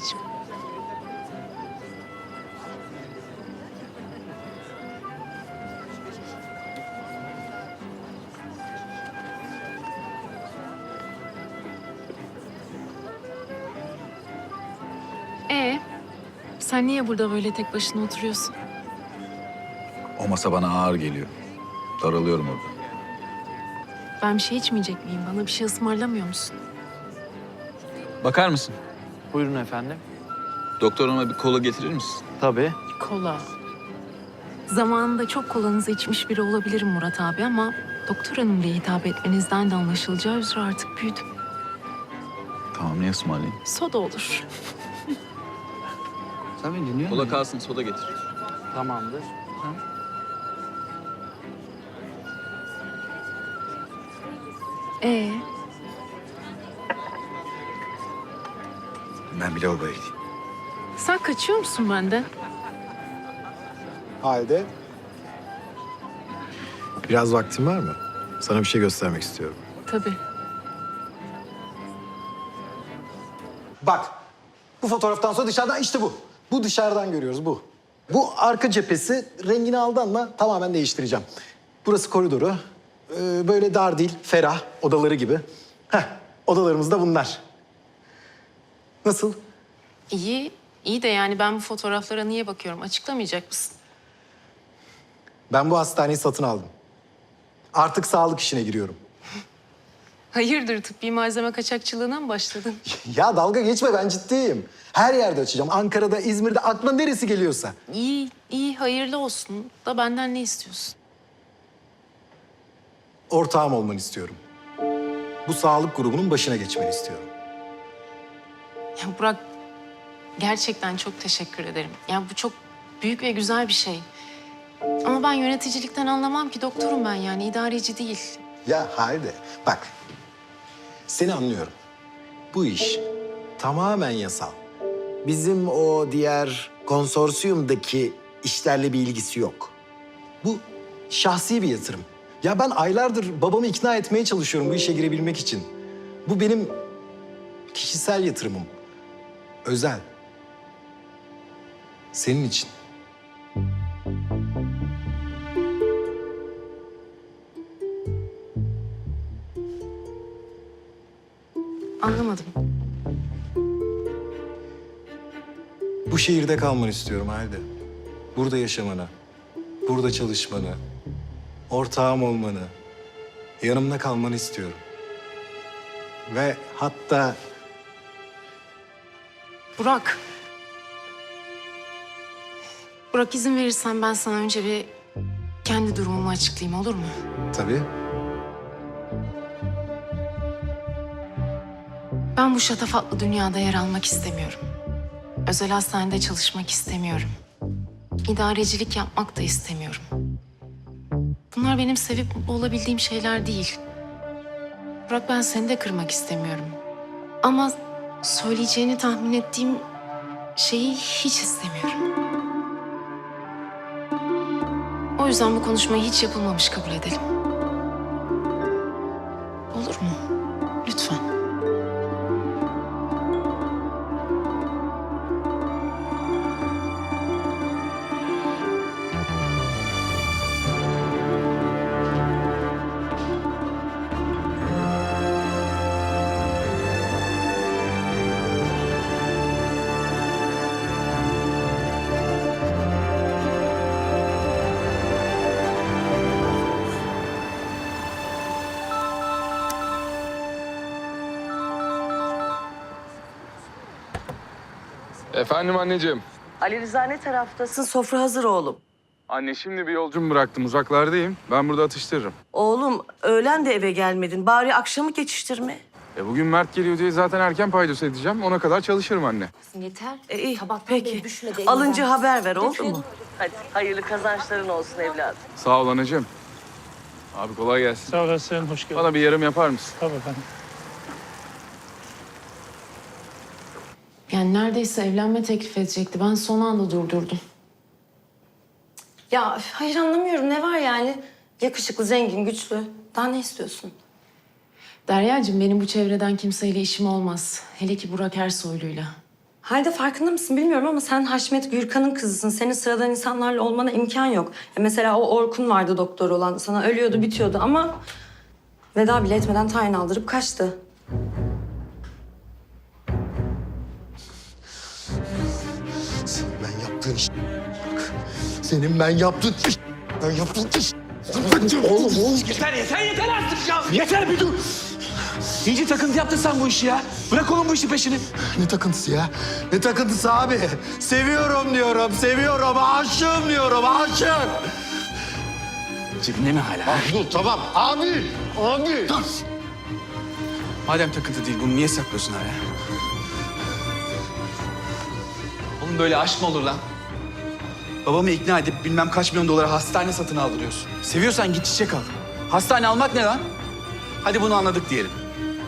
babacığım. Ee, sen niye burada böyle tek başına oturuyorsun? O masa bana ağır geliyor. Daralıyorum orada. Ben bir şey içmeyecek miyim? Bana bir şey ısmarlamıyor musun? Bakar mısın? Buyurun efendim. Doktor hanıma bir kola getirir misin? Tabii. Kola. Zamanında çok kolanızı içmiş biri olabilirim Murat abi ama doktor hanım diye hitap etmenizden de anlaşılacağı üzere artık büyüdüm. Tamam ne ısmarlayayım? Soda olur. Sen beni dinliyor Kola kalsın soda getir. Tamamdır. Ee, Ben bir lavaboya gideyim. sen kaçıyor musun benden? Halde. Biraz vaktin var mı? Sana bir şey göstermek istiyorum. Tabii. Bak. Bu fotoğraftan sonra dışarıdan işte bu. Bu dışarıdan görüyoruz bu. Bu arka cephesi rengini aldanma tamamen değiştireceğim. Burası koridoru. Ee, böyle dar değil, ferah odaları gibi. Heh, odalarımız da bunlar. Nasıl? İyi, iyi de yani ben bu fotoğraflara niye bakıyorum? Açıklamayacak mısın? Ben bu hastaneyi satın aldım. Artık sağlık işine giriyorum. Hayırdır tıbbi malzeme kaçakçılığına mı başladın? Ya dalga geçme ben ciddiyim. Her yerde açacağım. Ankara'da, İzmir'de aklına neresi geliyorsa. İyi, iyi hayırlı olsun. Da benden ne istiyorsun? Ortağım olmanı istiyorum. Bu sağlık grubunun başına geçmeni istiyorum. Ya Burak gerçekten çok teşekkür ederim. Ya bu çok büyük ve güzel bir şey. Ama ben yöneticilikten anlamam ki doktorum ben yani idareci değil. Ya Halide bak seni anlıyorum. Bu iş tamamen yasal. Bizim o diğer konsorsiyumdaki işlerle bir ilgisi yok. Bu şahsi bir yatırım. Ya ben aylardır babamı ikna etmeye çalışıyorum bu işe girebilmek için. Bu benim kişisel yatırımım. Özel. Senin için. Anlamadım. Bu şehirde kalmanı istiyorum Halide. Burada yaşamanı, burada çalışmanı, ortağım olmanı, yanımda kalmanı istiyorum. Ve hatta Burak. Burak izin verirsen ben sana önce bir kendi durumumu açıklayayım olur mu? tabii Ben bu şatafatlı dünyada yer almak istemiyorum. Özel hastanede çalışmak istemiyorum. İdarecilik yapmak da istemiyorum. Bunlar benim sevip mutlu olabildiğim şeyler değil. Burak ben seni de kırmak istemiyorum. Ama söyleyeceğini tahmin ettiğim şeyi hiç istemiyorum. O yüzden bu konuşmayı hiç yapılmamış kabul edelim. Efendim anneciğim. Ali Rıza ne taraftasın? Sofra hazır oğlum. Anne şimdi bir yolcumu bıraktım uzaklardayım. Ben burada atıştırırım. Oğlum öğlen de eve gelmedin. Bari akşamı geçiştirme. E bugün Mert geliyor diye zaten erken paydos edeceğim. Ona kadar çalışırım anne. Yeter. E, iyi, Sabahtan beri peki. düşmedi Alınca haber ver oldu mu? Hadi hayırlı kazançların olsun evladım. Sağ ol anneciğim. Abi kolay gelsin. Sağ olasın, hoş geldin. Bana bir yarım yapar mısın? Tabii efendim. Yani neredeyse evlenme teklif edecekti. Ben son anda durdurdum. Ya hayır anlamıyorum ne var yani? Yakışıklı, zengin, güçlü. Daha ne istiyorsun? Derya'cığım benim bu çevreden kimseyle işim olmaz. Hele ki Burak Ersoylu'yla. Halde farkında mısın bilmiyorum ama sen Haşmet Gürkan'ın kızısın. Senin sıradan insanlarla olmana imkan yok. Ya mesela o Orkun vardı doktor olan. Sana ölüyordu bitiyordu ama... Veda bile etmeden tayin aldırıp kaçtı. İş... Bak, Senin ben yaptığın. Ben yaptığın. Oğlum oğlum. Yeter yeter yeter artık ya. Yeter bir dur. İyice takıntı yaptın sen bu işi ya. Bırak oğlum bu işi peşini. Ne takıntısı ya? Ne takıntısı abi? Seviyorum diyorum, seviyorum. Aşığım diyorum, aşık. Cebinde mi hala? Abi dur tamam. Abi, abi. Dur. Madem takıntı değil bunu niye saklıyorsun hala? Oğlum böyle aşk mı olur lan? Babamı ikna edip bilmem kaç milyon dolara hastane satın aldırıyorsun. Seviyorsan git çiçek al. Hastane almak ne lan? Hadi bunu anladık diyelim.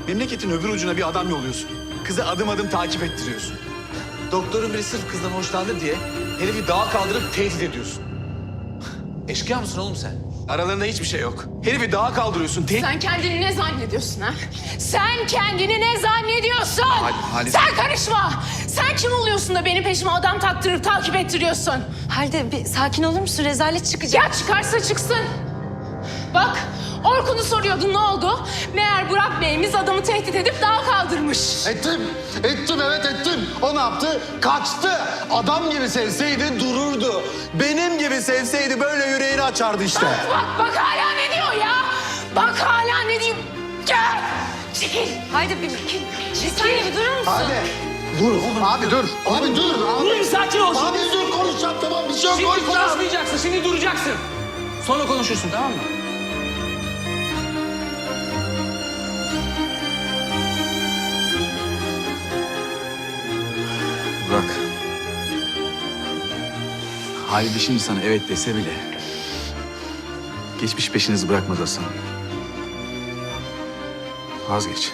Memleketin öbür ucuna bir adam yolluyorsun. Kızı adım adım takip ettiriyorsun. Doktorun biri sırf kızdan hoşlandı diye herifi dağa kaldırıp tehdit ediyorsun. Eşkıya mısın oğlum sen? Aralarında hiçbir şey yok. Herifi dağa kaldırıyorsun, tehdit... Sen kendini ne zannediyorsun ha? Sen kendini ne zannediyorsun? Halis- Sen karışma. Sen kim oluyorsun da benim peşime adam taktırıp takip ettiriyorsun? Halde bir sakin olur musun? Rezalet çıkacak. Ya çıkarsa çıksın. Bak Orkun'u soruyordun ne oldu? Meğer Burak Bey'imiz adamı tehdit edip dağa kaldırmış. Ettim, ettim evet ettim. O ne yaptı? Kaçtı. Adam gibi sevseydi dururdu. Benim gibi sevseydi böyle yüreğini açardı işte. Bak bak hala ne diyor ya? Bak hala ne diyor? Gel. Çekil. Haydi bir, bir, saniye bir durur musun? Hadi. Dur abi dur. Abi dur. Abi, Dur sakin ol. abi dur konuşacağım tamam bir şey yok Şimdi konuşmayacaksın, şimdi duracaksın. Sonra konuşursun tamam mı? Halide şimdi sana evet dese bile... ...geçmiş peşinizi bırakmaz Hasan. Vazgeç.